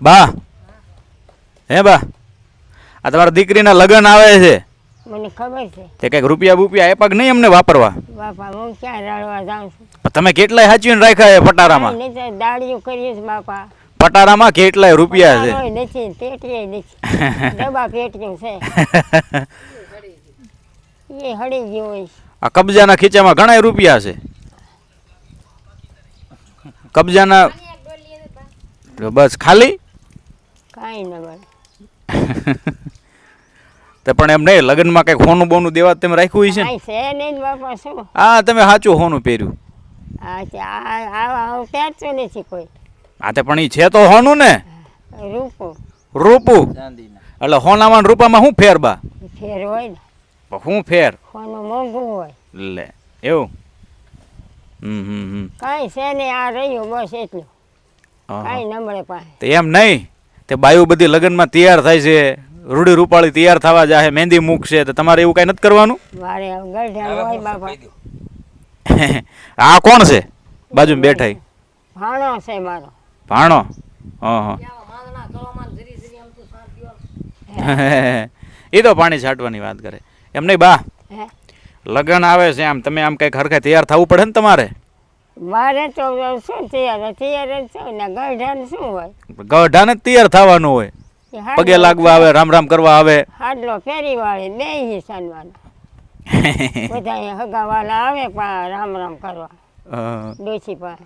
બા. હે બા. આ તમારા દીકરીના લગ્ન આવે છે. મને ખબર છે. તે કંઈક રૂપિયા બુપિયા આપ્યા કે નહીં અમને વાપરવા? બાપા હું ક્યાં રડવા જાઉં છું? તમે કેટલાય સાચવીને રાખ્યા છે પટારામાં? દાડીઓ કરીએ છે બાપા. પટારામાં કેટલાય રૂપિયા છે? નથી પેટીએ નથી. ડબ્બા પેટીઓ છે. એ હળી ગયું હોય આ કબજાના ખીચામાં ઘણા રૂપિયા છે. કબજાના બસ ખાલી? કાંઈ ન મળે તે પણ એમ નહીં લગ્નમાં કંઈક હોનું બોનું દેવા તમે રાખ્યું હોય છે ને? કાંઈ છે નહીં બાપા શું? હા તમે સાચું હોનું પહેર્યું. આ છે, આ આવા હું પહેરતો નથી કોઈ. હા તે પણ એ છે તો હોનું ને? રૂપું. રૂપું? એટલે હોનામાં ને રૂપામાં શું ફેર બા ફેર હોય ને. પણ શું ફેર? હોનું મોંઘું હોય. લે એવું? હમ હમ હમ. કાંઈ છે નહીં આ રહ્યું બસ એટલું. હા, કાંઈ ન મળે પાસે. તે એમ નહીં? તે બાયું બધી લગ્નમાં તૈયાર થાય છે રૂડી રૂપાળી તૈયાર થવા જાય મહેંદી મૂકશે તો તમારે એવું કાંઈ નથી કરવાનું? આ કોણ છે? બાજુમાં બેઠા ઈ? ભાણો છે મારો. ભાણો? હા હા એ તો પાણી છાંટવાની વાત કરે. એમ નહીં બા? હે? લગ્ન આવે છે આમ તમે આમ કંઈક હરખે તૈયાર થવું પડે ને તમારે? મારે તો શું તૈયાર તૈયાર જ છું ને ગઢિયાલ શું હોય? ગઢાને જ તૈયાર થવાનું હોય. પગે લાગવા આવે રામ રામ કરવા આવે. હાડલો ફેરી વાળી બે હિસાનવાના બધા હગાવાલા આવે પણ રામ રામ કરવા ડોસી પાસે.